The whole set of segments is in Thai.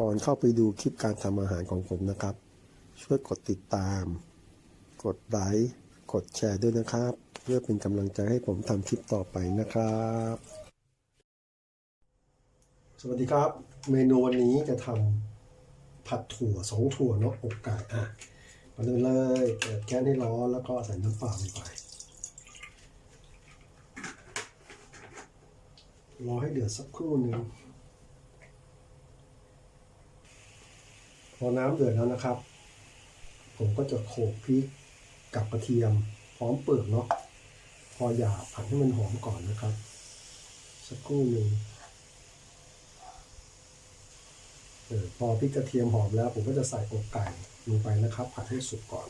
ก่อนเข้าไปดูคลิปการทำอาหารของผมนะครับ ช่วยกดติดตาม กดไลค์กดแชร์ด้วยนะครับ เพื่อเป็นกำลังใจให้ผมทำคลิปต่อไปนะครับ สวัสดีครับ เมนูวันนี้จะทำผัดถั่วสองถั่วเนาะอกไก่อะมาดูเลยเปิดแก๊สให้ร้อนแล้วก็ใส่น้ำเปล่าลงไปรอให้เดือดสักครู่หนึ่ง พอน้ำเดือดแล้วนะครับ ผมก็จะโขลกพริกกับกระเทียมพร้อมเปลือกเนาะพอหยาบผัดให้มันหอมก่อนนะครับ สักครู่หนึ่งเออพอพริกกระเทียมหอมแล้ว ผมก็จะใส่อกไก่ลงไปนะครับ ผัดให้สุกก่อน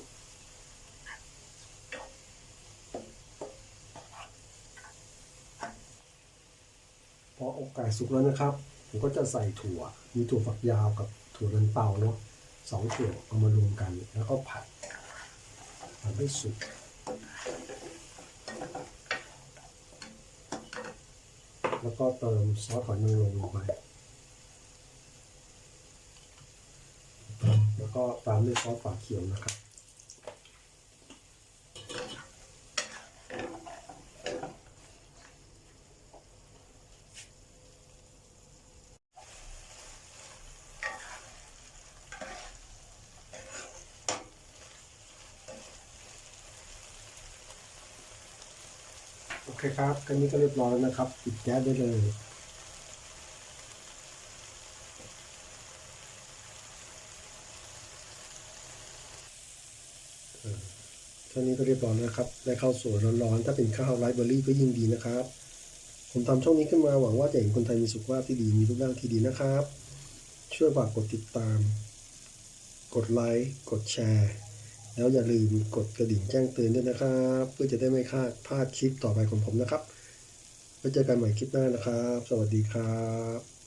พออกไก่สุกแล้วนะครับ ผมก็จะใส่ถั่ว มีถั่วฝักยาวกับ ถั่วลันเตาเนาะสองถั่วเอามารวมกัน แล้วก็ผัดผัดให้สุกแล้วก็เติมซอสหอยนางรมลงไป แล้วก็ตามด้วยซอสฝาเขียวนะครับ โอเคครับกันนี้ก็เรียบร้อยแล้วนะครับปิดแก๊สได้เลย แค่นี้ก็เรียบร้อยแล้วนะครับ ได้ข้าวสวยร้อนๆ ถ้าเป็นข้าวไรซ์เบอร์รี่ก็ยิ่งดีนะครับ ผมทำช่องนี้ขึ้นมาหวังว่าจะเห็นคนไทยมีสุขภาพที่ดี มีรูปร่างที่ดีนะครับ ช่วยฝากกดติดตาม กดไลค์ กดแชร์ แล้วอย่าลืมกดกระดิ่งแจ้งเตือนด้วยนะครับ เพื่อจะได้ไม่พลาดพลาดคลิปต่อไปของผมนะครับไว้เจอกันใหม่คลิปหน้านะครับ สวัสดีครับ